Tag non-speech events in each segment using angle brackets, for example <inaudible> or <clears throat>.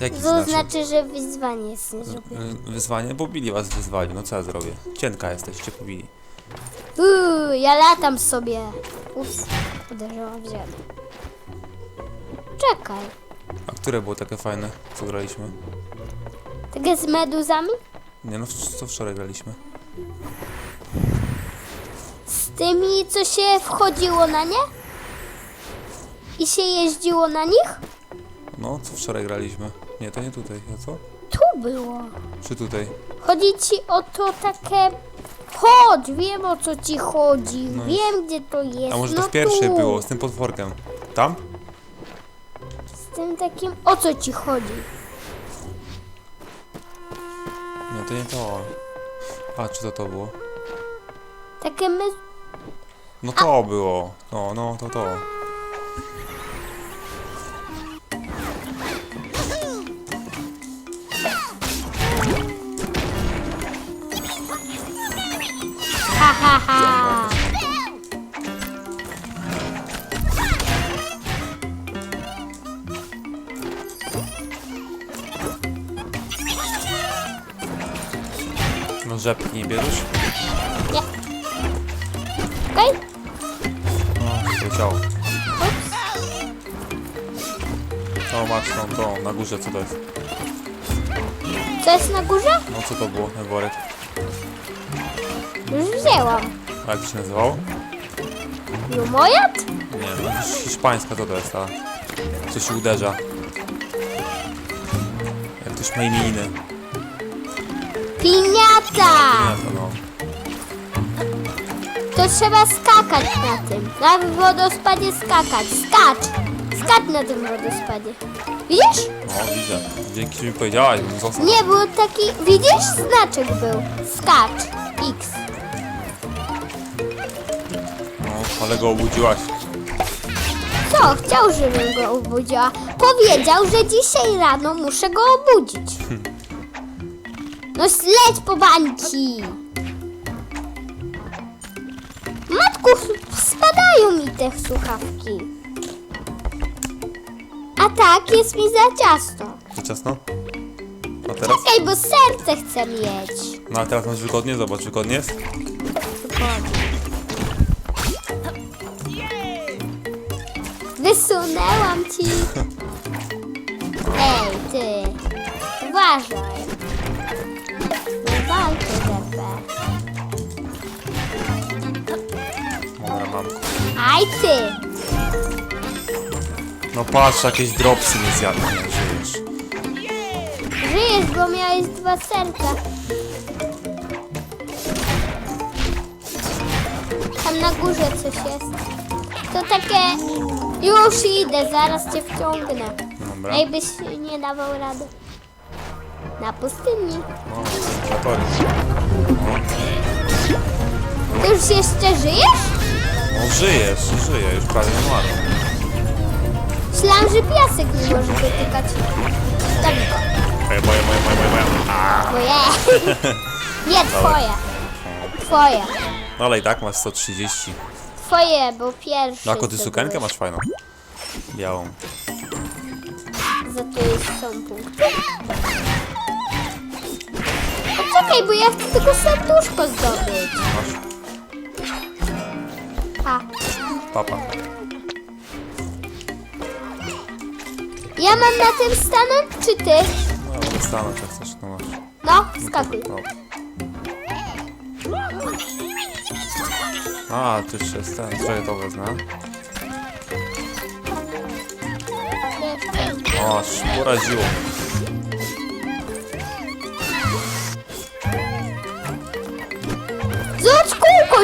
Jaki To znaczy? znaczy, że wyzwanie jest niezrobione. Y, Wyzwanie? Bo Billy was wyzwali, no co ja zrobię? Cienka jesteście, pobili. Uuu, ja latam sobie. Ups, uderzyłam w ziemię. Czekaj. A które było takie fajne, co graliśmy? Takie z meduzami? Nie no, w- co wczoraj graliśmy? Z tymi, co się wchodziło na nie? I się jeździło na nich? No, co wczoraj graliśmy? Nie, to nie tutaj, a co? Tu było. Czy tutaj? Chodzi ci o to takie... Chodź, wiem o co ci chodzi. No wiem, gdzie to jest. A może no to w pierwszej tu. było, z tym potworkiem? Tam? Z tym takim, o co ci chodzi? Nie, to nie to. A, czy to to było? Takie my... No to było. No, no, to to. No rzepki nie bierzesz? Nie. Okej? No, poleciało. Ups. O, masz tą, tą, na górze, co to jest? Co jest na górze? No, co to było, worek? Już wzięłam. A jak to się nazywało? Lumojad? Nie, no, hisz- hiszpańska to to jest ta. Co się uderza. Jak ktoś ma imieniny. Piniata! Nie, to no. To trzeba skakać na tym. Na wodospadzie skakać. Skacz! Skacz na tym wodospadzie. Widzisz? No, widzę. Dzięki, że mi powiedziałaś, bym został. Nie, był taki... Widzisz? Znaczek był. Skacz. X. No, ale go obudziłaś. Co? Chciał, żebym go obudziła. Powiedział, że dzisiaj rano muszę go obudzić. No śledź po bańki. Matku, spadają mi te słuchawki. A tak, jest mi za ciasno. Ciasno? A teraz? Czekaj, bo serce chcę mieć. No, a teraz masz wygodnie? Zobacz, wygodnie jest? Wysunęłam ci. Ej, ty. Uważaj. Walczę DP. Dobra, mamko. Aj ty. No patrz, jakieś dropsy nie zjadł, nie żyjesz. Żyjesz, bo miałeś dwa serca. Tam na górze coś jest. To takie... Już idę, zaraz cię wciągnę. Dobra. Ej, byś nie dawał rady. Na pustyni. No, zatory. Ty już jeszcze żyjesz? No żyjesz, żyje, już prawie normalnie. Myślałam, że piasek nie może dotykać. Tak, Moja, moja, moja, moja, moja, moja. moje. <laughs> Nie, twoja. Twoja. No ale i tak masz 130. Twoje, bo pierwszy. No, a ty zdobyłeś. sukienkę masz fajną. Białą. Za to jest są punkty. Poczekaj, bo ja chcę tylko serduszko zdobyć. Masz A, papa. ja mam na tym stanąć, czy ty? No, mogę stanąć jak chcesz, no masz. No, skakuj. No. A, ty jeszcze jest ten, czekaj to wezmę. O, poraziło.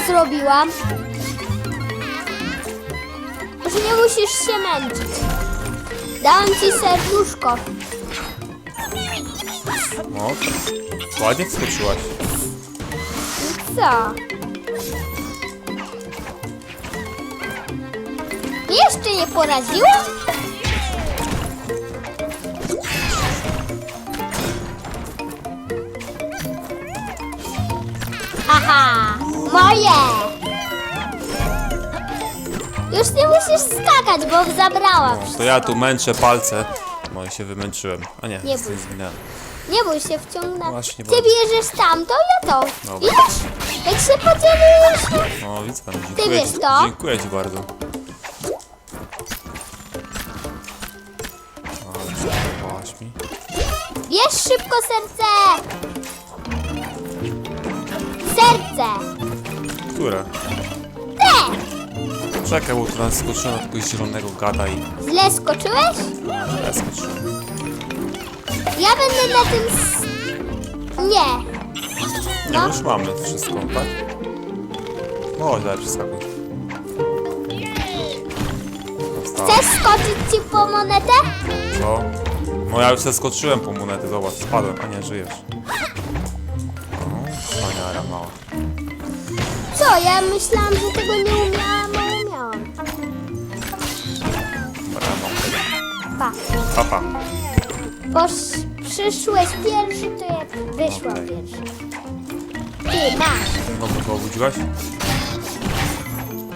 Zrobiłam. Już nie musisz się męczyć. Dałam ci serduszko. No, ładnie wskoczyłaś. Co? Jeszcze nie poraziło? Moje! Już nie musisz skakać, bo zabrałam. No, to ja tu męczę palce No i się wymęczyłem. A nie, Nie bój. zginęłem. Nie bój się wciągnąć. Właśnie, Ty bo- bierzesz tamto, ja to. Dobra. Widzisz? Jak się podzieliłeś? No widzę, dziękuję wiesz ci, to? dziękuję ci bardzo. Ale przygotowałaś mi. Bierz szybko serce! Serce! Które? Te! Czekaj, bo tu nas skoczyłem na tego zielonego gada i Źle skoczyłeś? ja skoczyłem. Ja będę na tym... S... Nie. Nie, No. no już mamy wszystko, tak? O, daj przeskakuj. Chcesz skoczyć ci po monetę? Co? No ja już się skoczyłem po monety, zobacz, spadłem, a nie, żyjesz. Co? Ja myślałam, że tego nie umiałam, a umiałam. Brawo. Pa. Papa. Posz... Przyszłeś pierwszy, to ja wyszłam Okej. pierwszy. Ty, masz. Znowu go obudziłaś?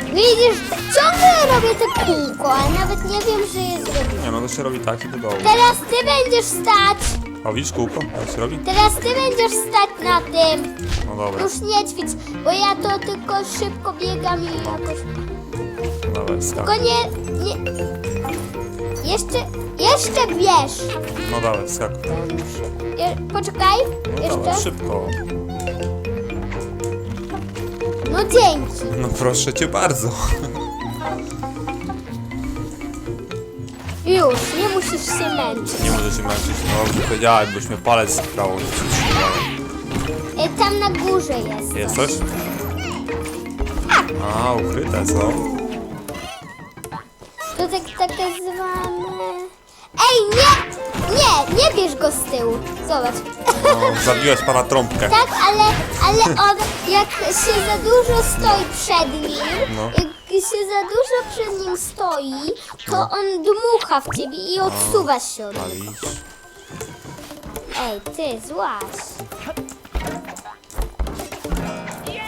Widzisz, ciągle robię te kółko, a nawet nie wiem, że je zrobiłem. Nie, no to się robi tak i do dołu. Teraz ty będziesz stać. O, widzisz kółko? Jak się robi? Teraz ty będziesz stać na tym. No dobra, Już nie ćwicz, bo ja to tylko szybko biegam i jakoś... dobra, Tylko skakuj. nie... nie... Jeszcze... Jeszcze wiesz. No dobra, skakuj. Je, poczekaj. No dobra, Jeszcze. szybko. No dzięki. No proszę cię bardzo. Już, nie musisz się męczyć. Nie możesz się męczyć, no powiedziałem, byś mnie palec sprało. E, Tam na górze jest. Jest coś? A, ukryte, co? To tak, takie zwane... Ej, nie! Nie, nie bierz go z tyłu. Zobacz. No, zabiłeś pana trąbkę. Tak, ale, ale on jak się za dużo stoi przed nim, No. jak się za dużo przed nim stoi, to on dmucha w ciebie i odsuwasz się od niego. Palisz. Ej, ty, złaś.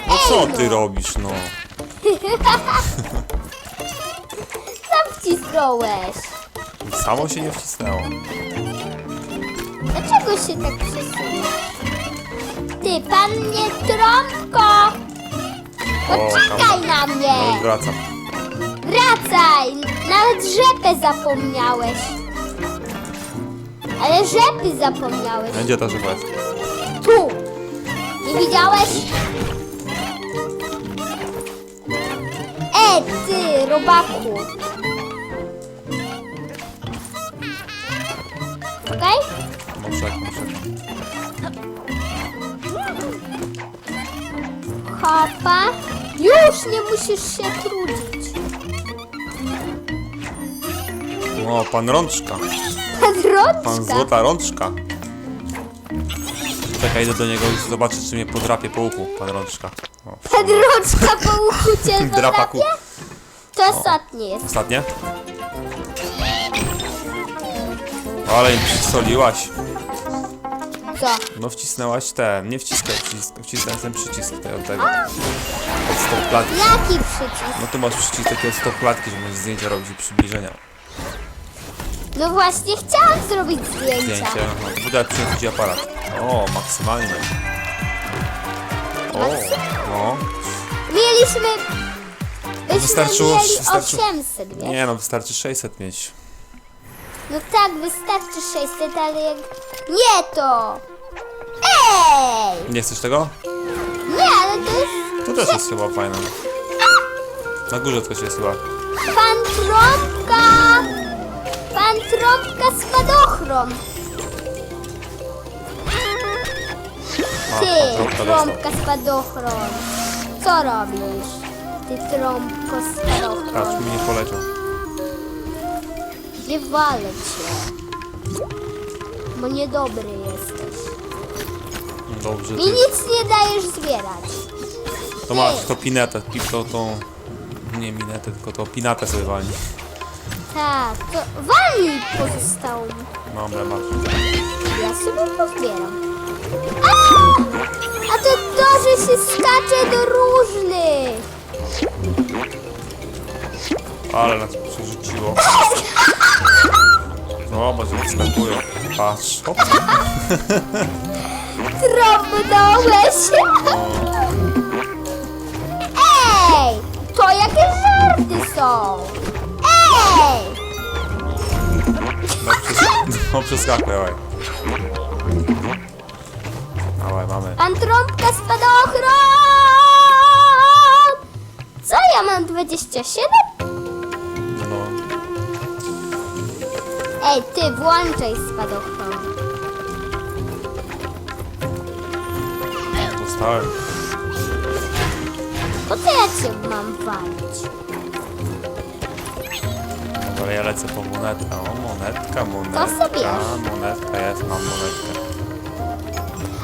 No co ty robisz, no? <laughs> Sam wcisnąłeś. Samo się nie wcisnęło. Dlaczego się tak przesuwasz? Ty, pan mnie trąbko! Poczekaj na No mnie! wracam. Wracaj! Nawet rzepę zapomniałeś. Ale rzepy zapomniałeś. Gdzie ta żywa jest? Tu! Nie widziałeś? E, ty, robaku! No czekam, czekam. Hopa. Już nie musisz się trudzić. O, pan Rączka. Pan Pan Rączka. Złota Rączka. Czekaj, idę do niego i zobaczę, czy mnie podrapie po uchu, pan Rączka. O, Pan Rączka po uchu cię <laughs> Drapaku. podrapie? To ostatnie jest. Ostatnie? Ale im przysoliłaś. Co? No wcisnęłaś ten, nie wciskaj przycisk, wcisnąłem ten przycisk tutaj od tego. Od stop klatki. Jaki przycisk? No tu masz przycisk taki od stop klatki, że możesz zdjęcia robić i przybliżenia. No właśnie, chciałam zrobić zdjęcia. Zdjęcie, no. Wydać przyjąć aparat. O, maksymalnie. O, no. Mieliśmy... Byśmy Wystarczyło- mieli wystarczyło- 800, wiesz? Nie no, wystarczy 600 mieć. No tak, wystarczy 600, ale jak... Nie to! Ej! Nie chcesz tego? Nie, ale to jest... To też jest chyba fajne. Na górze coś jest chyba. Pan Trąbka! Pan Trąbka spadochron! A, Ty, trąbka dostał. Trąbka spadochron! Co robisz? Ty Trąbko Patrz, spadochron! mi nie poleciał. Nie walę cię. Bo niedobry jesteś. Dobrze, I ty. nic nie dajesz zbierać. To masz to pinetę, pi- to tą... Nie minetę, tylko to pinatę sobie walni. Tak, to walnij pozostałą. Dobra, masz. Ja sobie pozbieram. A! A to to, że się skacze do różnych. Ale nas przerzuciło. <laughs> O, może wyskakują. Patrz. Hop. <laughs> Drobnąłeś! Ej! To jakie żarty są! Ej! No, przes <laughs> no przeskakuj, dawaj. Dawaj, mamy. Pan Trąbka spadochron! Co ja mam 27? No. Ej, ty włączaj spadochron. Dostałem. Po co ja cię mam walić? Dobra, ja lecę po monetkę. O, monetka, monetka. sobie bierz. Monetka jest, mam monetkę.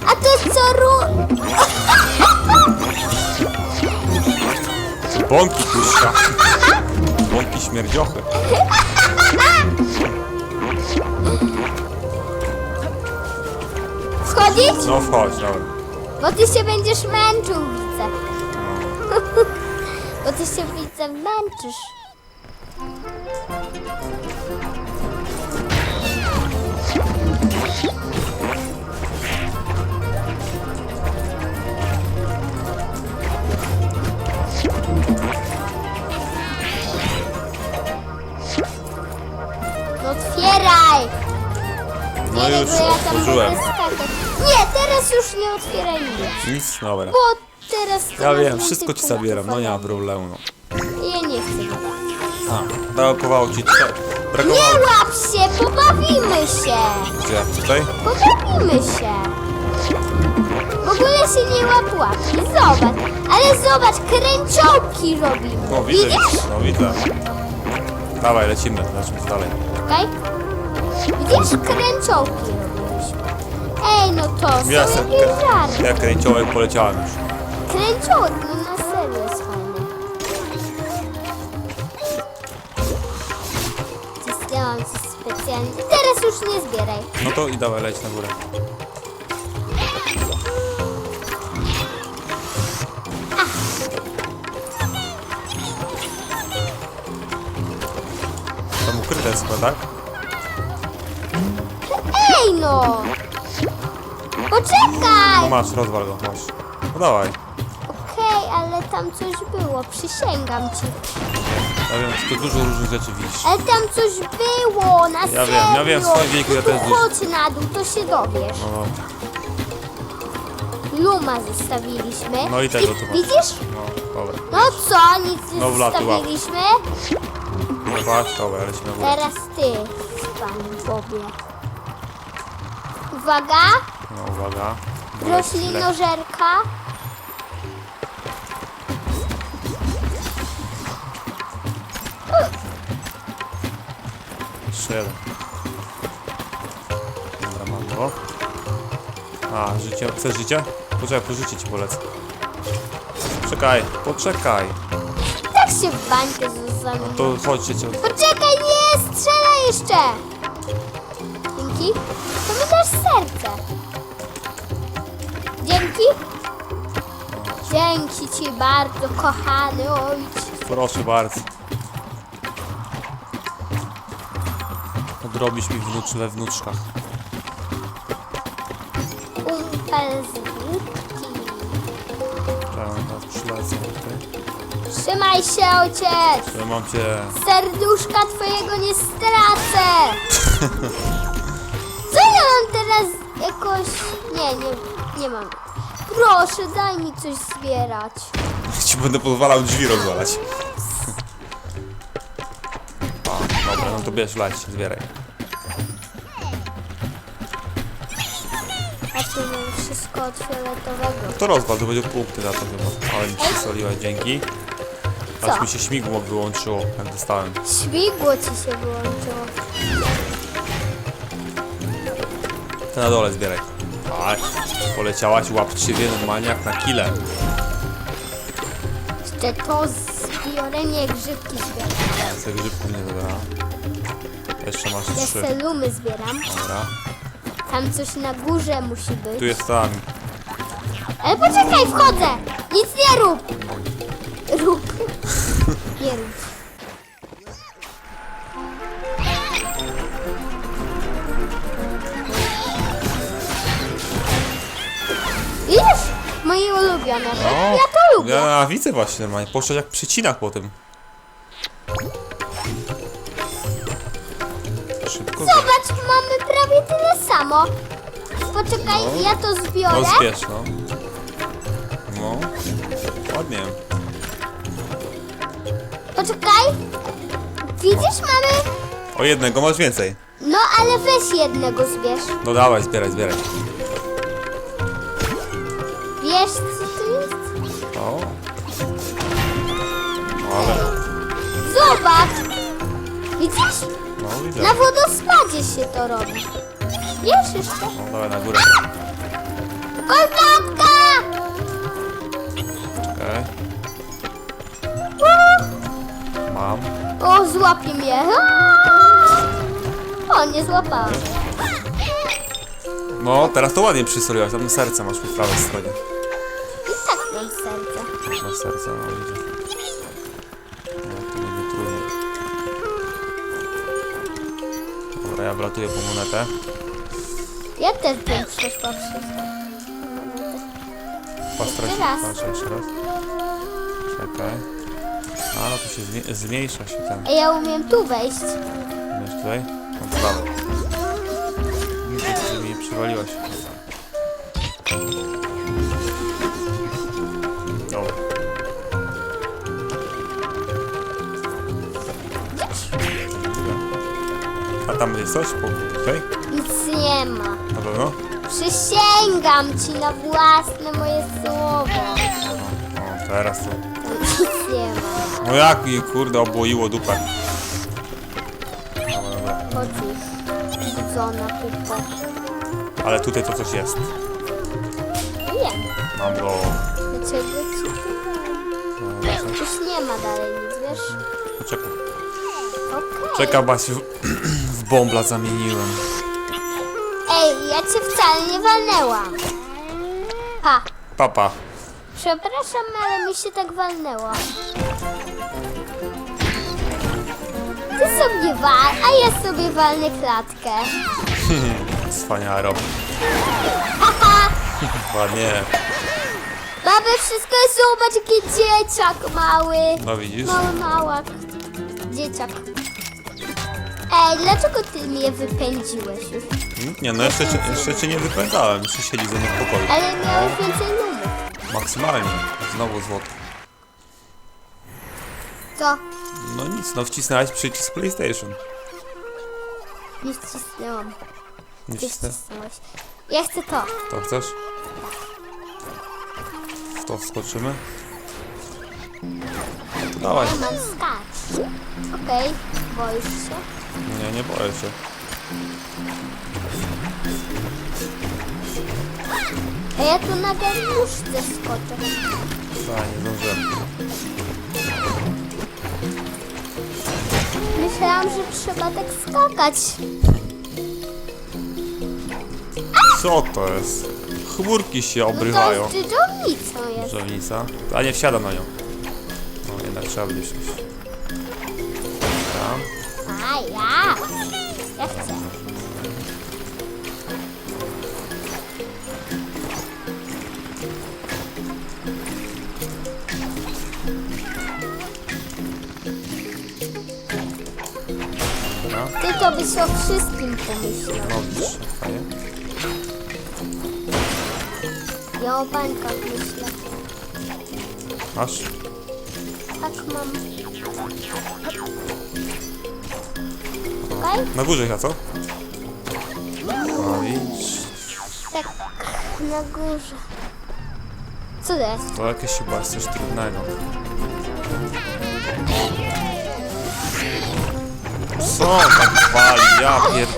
A to co ru... Bąki puszcza. Bąki śmierdziochy. Wchodzić? No wchodź, dobra. Bo ty się będziesz męczył, widzę. <laughs> Bo ty się, widzę, męczysz. Otwieraj! No już otworzyłem. Nie, teraz już nie otwieraj nic. Nic, dobra. Bo teraz... Ja teraz wiem, mam wszystko ci tylko zabieram, no nie ma problemu. No. Ja nie chcę. A, brakowało ci trzech. Nie Brakowało łap się, pobawimy się. Gdzie? Tutaj? Pobawimy się. W ogóle się nie łap łapki, zobacz. Ale zobacz, kręciołki robimy. No widzę, Widzisz? no widzę. Dawaj, lecimy, lecimy dalej. Okej? Widzisz, kręciołki. Ej, no to są Ja jakieś żarty. Ja kręciołek poleciałem już. Kręciołek, no na serio jest fajny. Cisnęłam coś specjalnie. Teraz już nie zbieraj. No to i dawaj, leć na górę. Tam ukryte jest chyba, tak? Ej no! No Poczekaj! masz, rozwal go, masz. No dawaj. Okej, ale tam coś było, przysięgam ci. Ja wiem, ty dużo różnych rzeczy widzisz. Ale tam coś było, na Ja serio. wiem, ja wiem, w swoim wieku ja No to też dużo- Chodź na dół, to się dowiesz. No, Luma zostawiliśmy. No i tego tu masz. Widzisz? no, dobra. No co, nic nie No, wlatuj, łap. zostawiliśmy? No patrz, dobra, lecimy górę. Teraz ty, pan Bobie. Uwaga, No uwaga. Roślinożerka. Jeszcze jeden. Dobra, mam go. A, życie. Chcesz życie? Poczekaj, po życie ci polecę. Poczekaj, poczekaj. Tak się w bańkę zostawił. No to chodźcie cię. Poczekaj, nie, strzelaj jeszcze! Dzięki. To mi dasz serce. Dzięki. Dzięki ci bardzo, kochany ojciec. Proszę bardzo. Odrobisz mi wnucz we wnuczkach. Umpel z wódki. Czekaj, teraz przylecę tutaj. Trzymaj się, ojciec! Ja mam cię. Serduszka twojego nie stracę! <laughs> Co ja mam teraz jakoś... Nie, nie, nie mam. Proszę, daj mi coś zbierać. Ci będę pozwalał drzwi rozwalać. A, dobra, no to bierz, leć, zbieraj. A tu mam wszystko od fioletowego. To rozwal, to będzie punkty za to chyba. Ale mi przysoliłeś, dzięki. Aż Co? mi się śmigło wyłączyło, jak dostałem. Śmigło ci się wyłączyło. Ty na dole zbieraj. Tak, poleciałaś łapczywie normalnie jak na kile. Jeszcze to zbiorę, nie grzybki zbieram. Sobie grzybków nie zabrałem. Jeszcze masz Ja trzy. selumy zbieram. Dobra. Tam coś na górze musi być. Tu jest tam. Ale poczekaj, wchodzę! Nic nie rób! Rób. <laughs> Nie rób. Ulubione. No, Ja to lubię. Ja widzę właśnie normalnie. Poszedł jak przycinak po tym. Szybko. zobacz. Zobacz, mamy prawie tyle samo. Poczekaj, No. ja to zbiorę. No zbierz, no. No. Ładnie. Poczekaj. Widzisz, mamy... O jednego masz więcej. No, ale weź jednego zbierz. No dawaj, zbieraj, zbieraj. Wiesz? O. Ale. Zobacz. Widzisz? No widzę. Na wodospadzie się to robi. Wiesz jeszcze? No dawaj na górę. Kolkatka! Czekaj. Mam. O, złapie mnie. O, nie złapałem. No, teraz to ładnie przysoliłaś. Tam serce masz po prawej stronie. Mam serce. Na serce, no widzę. No, to będzie trudno. Dobra, ja wlatuję po monetę. Ja też bym przeszła wszystko. Patrz, Jeszcze raz. patrz jeszcze raz. Czekaj. A, no tu się zmi- zmniejsza się ten. Ej, ja umiem tu wejść. Wiesz tutaj? No to dawaj. Że mi nie przywaliłaś. Jest coś? Po, tutaj? Nic nie ma. Na pewno? Przysięgam ci na własne moje słowo. O, teraz to. Nic nie ma. No jak mi kurde obłoiło dupę. Dobra, dobra. Budzona pupa. Ale tutaj to coś jest. Wiem. Mam go. Dlaczego ci to Dobra, coś. Już nie ma dalej nic, wiesz? Poczekaj. Bo <clears throat> się w, bombla zamieniłem. Ej, ja cię wcale nie walnęłam. Pa. Papa. Przepraszam, ale mi się tak walnęło. Ty sobie wal, a ja sobie walnę klatkę. <laughs> Wspaniała rob. <laughs> Ładnie. Mamy wszystko, zobacz jaki dzieciak mały. No widzisz? Mały małak. Dzieciak. Ej, dlaczego ty mnie wypędziłeś już? Nie, no jeszcze, cię- jeszcze cię nie wypędzałem. Jeszcze siedzi ze mną w pokoju. Ale miałeś więcej numów. Maksymalnie. Znowu złoto. Co? No nic, no wcisnąłeś przycisk PlayStation. Nie wcisnęłam. Nie Ty wcisnę. wcisnąłeś. Ja chcę to. To chcesz? W to wskoczymy? To dawaj. Ja mam skacz. Okej, boisz się? Nie, nie boję się. A ja tu na garnuszce skoczę. Tak, nie zdążyłem. Myślałam, że trzeba tak skakać. Co to jest? Chmurki się obrywają. to z dżdżownicą jest. Żownica. A nie wsiada na nią. No jednak trzeba będzie wsiąść. Tam. A ja. Ja chcę. Dobra. Ty to byś o wszystkim pomyślał. No widzisz, jak fajnie. Ja o bańkach myślę. Masz? Tak mam. Na górze chyba, co? No widzisz. Tak, na górze. Co to jest? To jakieś chyba coś trudnego. Co tak wali? Ja pier...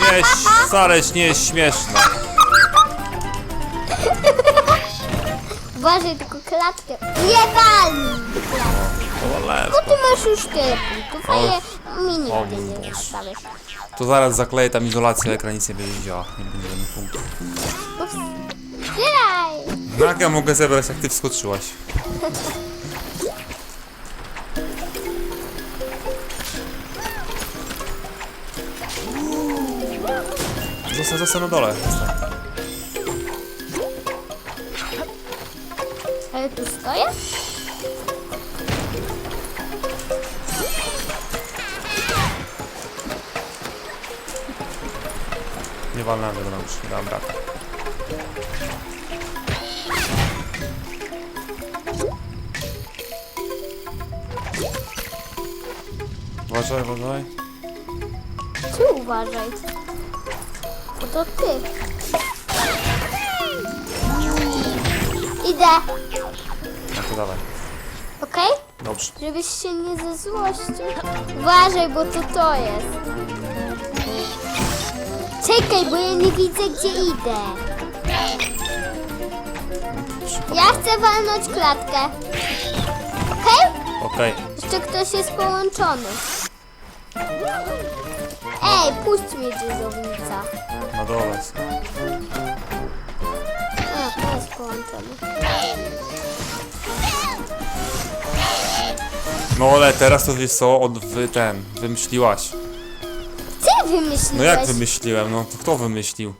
<laughs> Nie, ś- wcale nie jest śmieszne. Uważaj, tylko klatkę. Nie walnij! O, No lewo. ty masz już tyle punktów, a O. ja mi O, nigdy nie Boże. nastawisz. To zaraz zakleję tam izolację, ekran nic nie będzie działał. Nie będzie żadnych punktów. Zbieraj! No jak ja mogę zebrać, jak ty wskoczyłaś? <laughs> Zostań, zostań na dole. Zostań. Ale tu stoję? Nie na uszy, dam brak. Uważaj, uważaj. Ty uważaj. Bo to ty. Idę, dawaj. okej? Dobrze. Żebyś się nie zezłościł. Uważaj, bo to to jest. Czekaj, bo ja nie widzę, gdzie idę. Ja chcę walnąć klatkę. Okej? Okej. Jeszcze ktoś jest połączony. Ej, puść mnie, dzieżownica. Na dole. jest. A, to jest połączony. No ale teraz to wiesz co, od wy ten, wymyśliłaś. Ty wymyśliłeś. No jak wymyśliłem, no to kto wymyślił?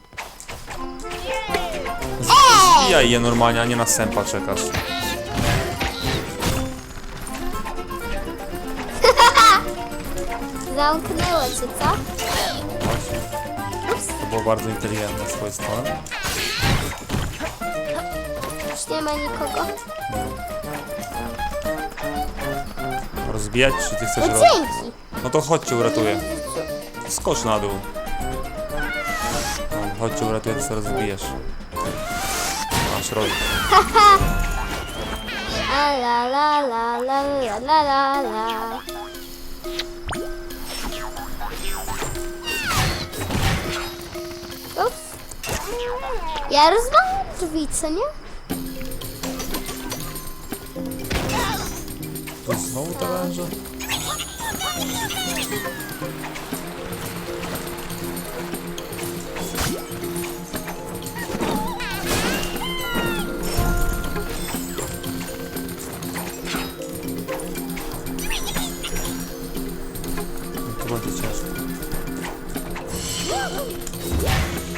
Zbijaj je normalnie, a nie na sępa czekasz. <laughs> Zamknęło cię, co? Właśnie. To było bardzo inteligentne z twojej strony. Nie ma nikogo. Rozbijać, czy ty No chcesz robić? dzięki. No to chodźcie, uratuję. Skocz na dół. No, chodźcie, uratuję, ty sobie rozbijesz. Masz robić. A la la la la la la la la. Ups. Ja rozwalam drzwi, co nie? To znowu? To będzie.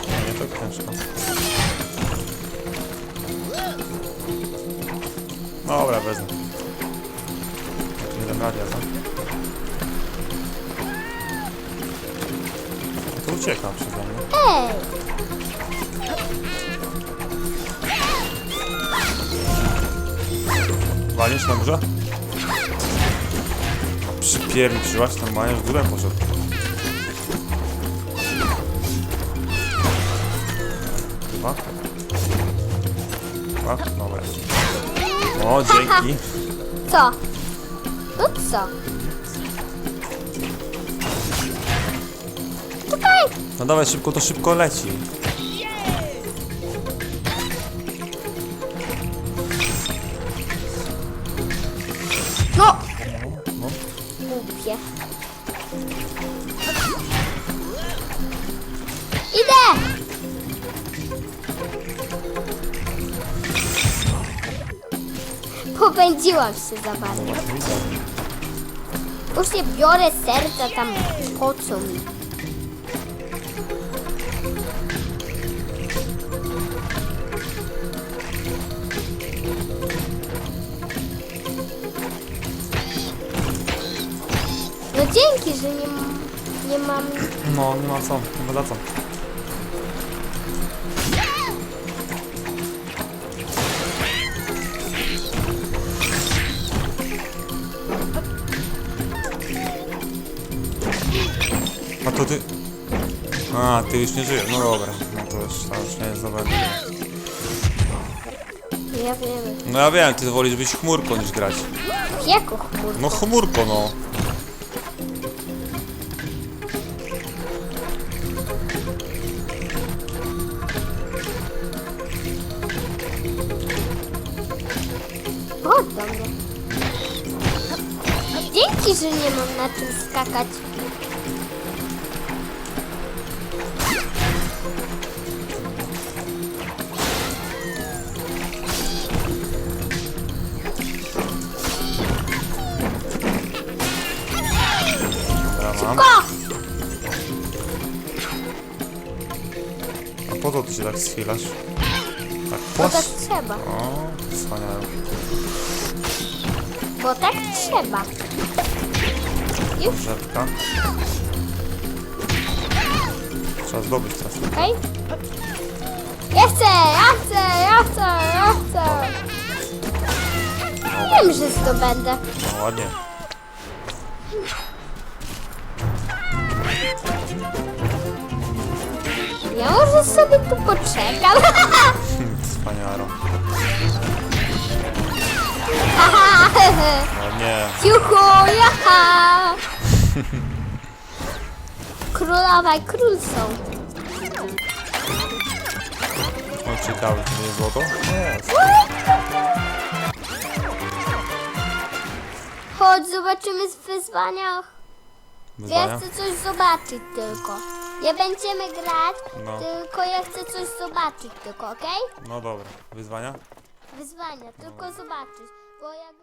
Nie, nie tak. Dobra, wezmę. Radia, co? To uciekam przeze mnie. Walisz na? Przypierniczyłaś normalnie, w górę poszedł. Chyba? Chyba? Dobra. O, dzięki. <laughs> Co? No co? Czekaj! No dawaj szybko, to szybko leci. No! No. Głupie. Idę! Popędziłam się za bardzo. Właśnie widzę. Już nie biorę serca tam po co mi. No dzięki, że nie, nie mam... No, nie ma co, ma za co. A, ty już nie żyjesz, no dobra. No to już, to już nie jest dobre. Ja wiem. No ja wiem, ty wolisz być chmurką niż grać. Jaką chmurę? No chmurko, no. Chodź do mnie. Dzięki, że nie mam na czym skakać. Ty się tak Bo tak płas. trzeba. O, wspaniale. Bo tak trzeba. Już, Rzepka. Trzeba zdobyć teraz. okej? Ja chcę, ja chcę, ja chcę, ja chcę. Wiem, że zdobędę. No ładnie. Ja może sobie tu poczekam. Wspaniale. Haha, No nie. Juhu, jaha. Królowa i król są. O, ciekawe, czy to jest złoto? Jest. Chodź, zobaczymy z wyzwania. Ja Wyzwania? chcę coś zobaczyć tylko. Nie będziemy grać, No. tylko ja chcę coś zobaczyć tylko, okej? No dobra. Wyzwania? Wyzwania, tylko zobaczyć. Bo jak